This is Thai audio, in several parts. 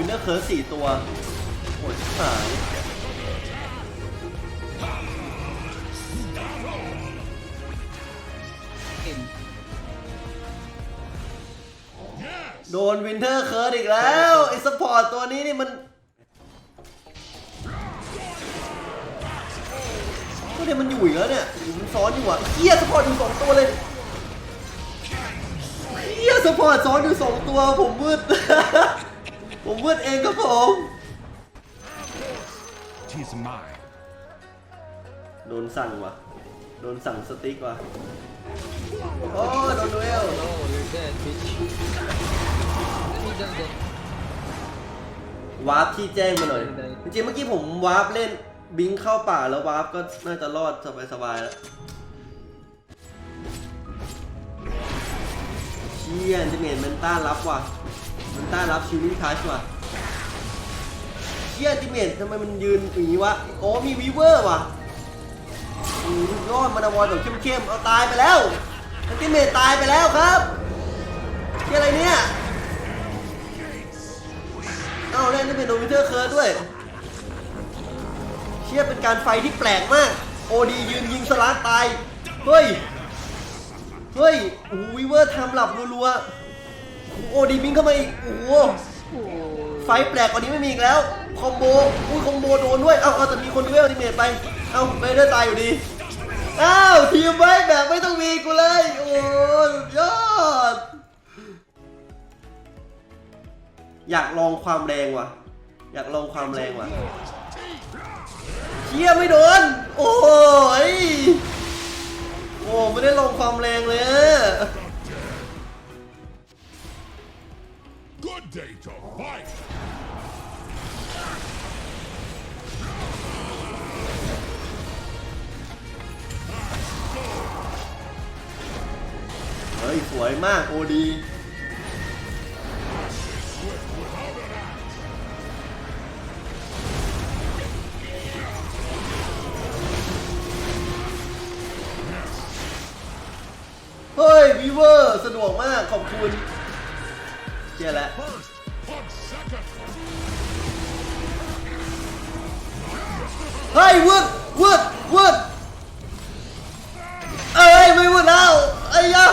วินเนอร์เคิร์สสี่ตัว โอ้ชิบหายโดนวินเทอร์เคิร์สอีกแล้ว ไอ้สปอร์ตตัวนี้นี่มันก็เนี่ยมันอยู่อีกแล้วเนี่ยอยู่มันซ้อนอยู่อะเฮียสปอร์ตอยู่สองตัวเลยเฮียสปอร์ตซ้อนอยู่สองตัวผมมืด ผมมืดเองครับผม Tis mine. โดนสั่งว่ะ โดนสั่งสติ๊กว่ะ โอ้โดนดูเอลโอ้ยเด็ดบิชนี่จังเด็ดวาร์ปที่แจ้งมาหน่อย จริงๆเมื่อกี้ผมวาร์ปเล่นบิงเข้าป่าแล้ววาร์ปก็น่าจะรอดสบายๆแล้วเชี่ยจะเห็นมันต้านรับว่ะมัน ต้ารับชิลลิ่ทัชว่ะเชี่ยจิเมนทำไมมันยืนอย่างนี้วะโอ้มีวีเวอร์ว่ะอืมรอดมันอวอยแบบเข้มๆเอาตายไปแล้วอันติเมตตายไปแล้วครับเชี่ยอะไรเนี่ยเอ้าเล่นได้เป็นโดมิเตอร์เคิร์ดด้วยเชี่ยเป็นการไฟที่แปลกมากโอดียืนยิงสลาตายเฮ้ยเฮ้ยโอ้วิเวอร์ทำหลับรัวๆ โอ้ดีบิงเข้ามาอีกโอ้โหไฟแปลกกว่านี้ไม่มีอีกแล้วคอมโบอุ้ยคอมโบโดนด้วยเอ้าเอาแต่มีคนเอลติเมตไปเอ้าไม่ได้ตายอยู่ดีอ้าวทีมไว้แบบไม่ต้องมีกูเลยโอ้ยยอด อยากลองความแรงว่ะ อยากลองความแรงว่ะเชี่ยไม่โดน โอ้ะดวกมาก ขอบคุณเชียร์แล้วเฮ้ยวืดวืดวืดเอ้ยไม่วืดแล้วไอ้ยัง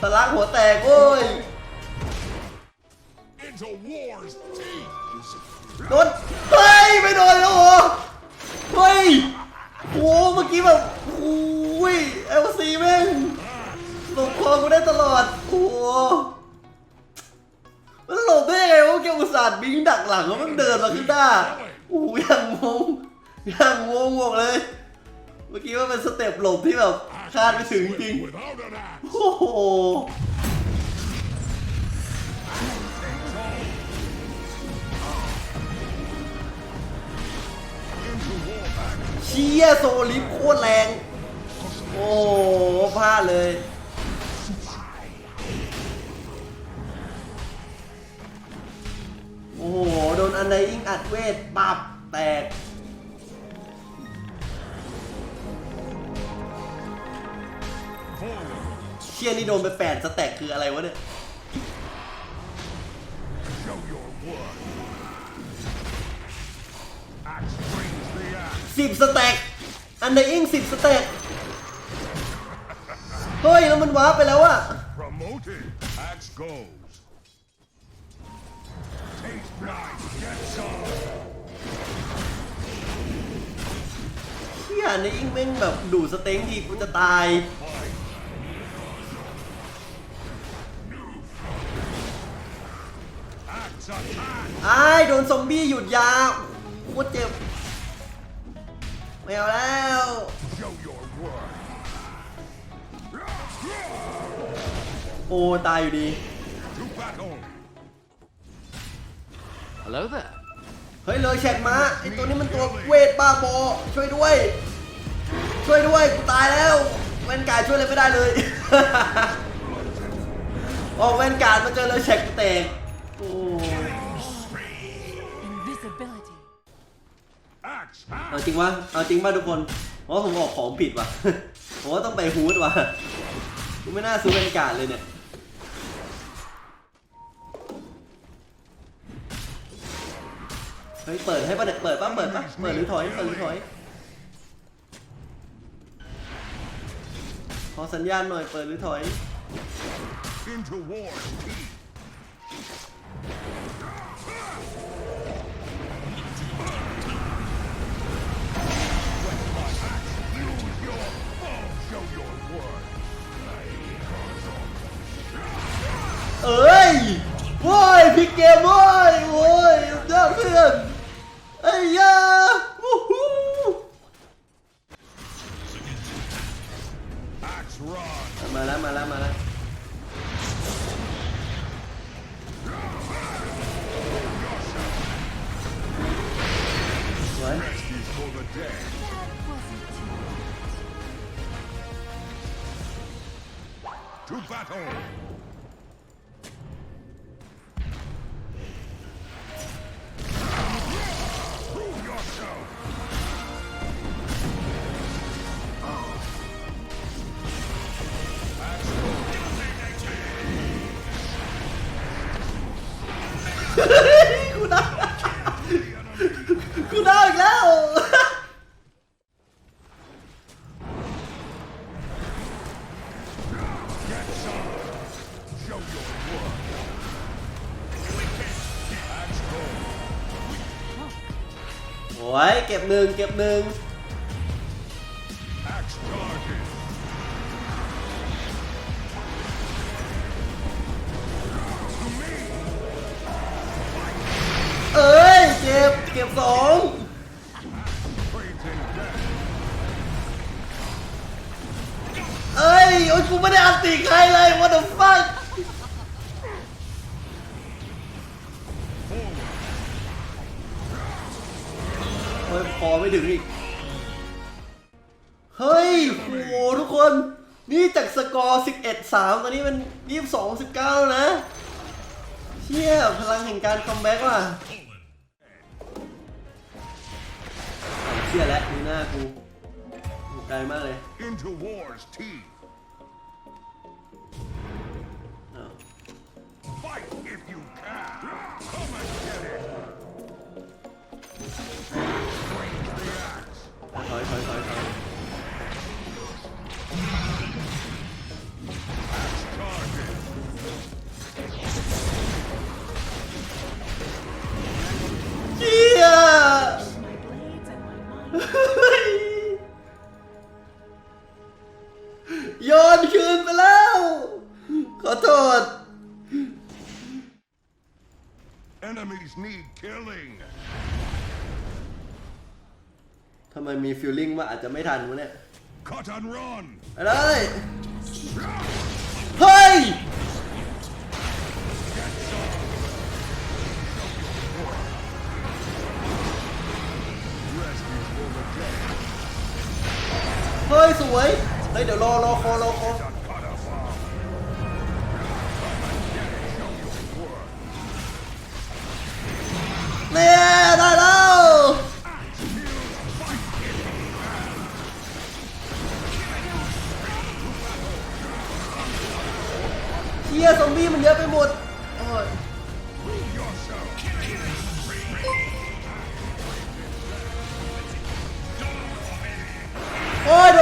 สลักหัวแตกโว้ยโดนเฮ้ยไม่โดนแล้วเหรอเฮ้ยโหเมื่อกี้แบบโอ้ยเอลซีแม่ง หลบคอกูได้ตลอดโอ้โหมันหลบได้ไงวะแกอุตส่าห์บิงดักหลังแล้วมันเดินมาขึ้นหน้าโอ้ยยังงงยังงงบอกเลย เมื่อกี้ว่าเป็นสเต็ปหลบที่แบบคาดไม่ถึงจริงโอ้โหเชียโซลิฟโคตรแรง โอ้พลาดเลย โดนอันไดอิงอัดเวทปับแตกเชียนี่โดนไปแปดสแต็กคืออะไรวะเนี่ยสิบสแต็กอันไดอิงสิบสแต็กเฮ้ย แล้วมันว้าไปแล้วอะ เชี่ยอันไดอิงแม่งแบบดูดสเต็งทีกูจะตาย Axe attack. ไอ้ายโดนซอมบี้หยุดยาโคตรเจ็บ ไม่เอาแล้ว Show your worth. โอ้ ตายอยู่ดี To battle. Hello there เฮ้ย เลยแชกมาไอตัวนี้มันตัวเวทบ้าบอ ช่วยด้วย ช่วยด้วยกูตายแล้วแวนการ์ดช่วยอะไรไม่ได้เลย ออกแวนการ์ดมาเจอเลยแชกกูแตกโอ้ Invisible. Invisibility. Axe เอา out. จริงวะเอาจริงป่ะทุกคนเพราะว่าผมออกของผิดว่ะ ผมว่าต้องไปฮูดว่ะกูไม่น่าซื้อเป็นการ์ดเลยเนี่ย เฮ้ยเปิดให้ป่ะเนี่ยเปิดป่ะเปิดป่ะเปิดหรือถอยเปิดหรือถอย ขอสัญญาณหน่อยเปิดหรือถอย the dead. To battle. โอ้ยเก็บหนึ่งเก็บหนึ่งเอ้ย เก็บ เก็บสองเอ้ย โอ้ยกูไม่ได้อันติใครเลย what the fuck โอ้ยพอไม่ถึงอีก เฮ้ยโหทุกคน นี่จากสกอร์ 11 3 ตอนนี้มัน 22 19 แล้วนะ เชี่ยพลังแห่งการคัมแบ็กว่ะเชี่ยแล้วดูหน้ากูอยู่ไกลมากเลย ถอยถอย ทำไมมีฟีลลิ่งว่าอาจจะไม่ทันวะเนี่ย Cut and run. ไปเลยเฮ้ย Rest is for the dead. เฮ้ย สวย เฮ้ย เดี๋ยวรอรอคอรอคอ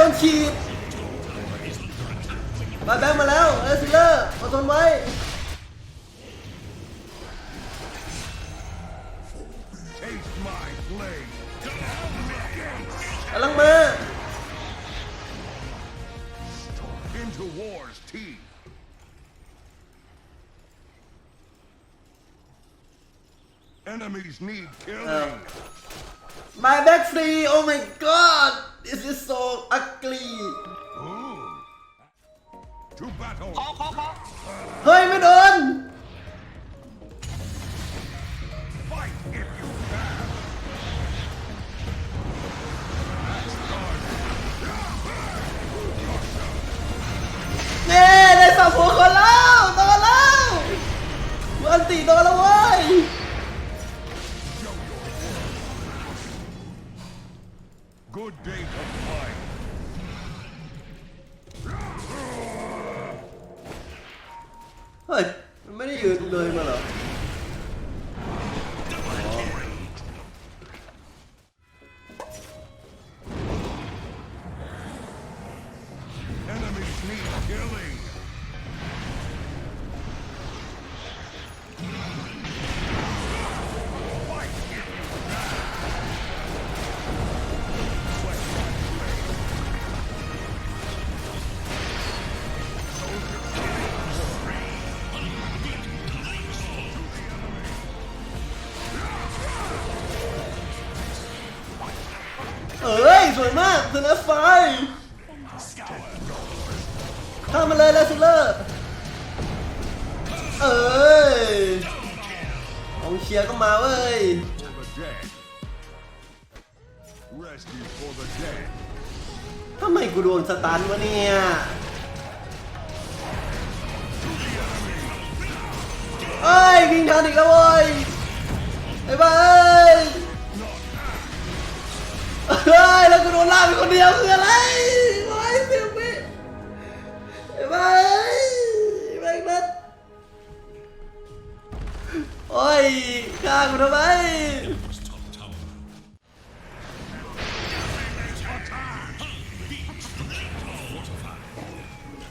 นฉีดมาแบงค์มาแล้วเอซิลเลอร์อดทนไว้ Taste my blade. กำลังมา Into war's teeth. Enemies need killing. My back free oh my god this is so ugly Ooh. To battle. ขอขอขอ เฮ้ย ไม่โดน Fight if you can. Axe charges. เน่ได้สับหัวคนแล้วโดนแล้วกูอันติโดนแล้ว สวยมากสแนปไฟข้ามมาเลยแล้วซิลเลอร์เอ้ยของเชียร์ก็มาเว้ยทำไมกูโดนสตันวะเนี่ยเอ้ยวิ่งทันอีกแล้วเว้ยไอ้บ้า เฮ้ยแล้วกูโดนล่าเป็นคนเดียวคืออะไรไอ้เสี่ยวไปไอ้ไปแม่นัดโอ้ยฆ่ากูทำไม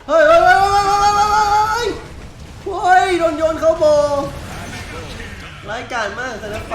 เฮ้ยเฮ้ยเฮ้ยเฮ้ยเฮ้ยเฮ้ยโดนโยนเขาโบร้ายกาจมากสารไฟ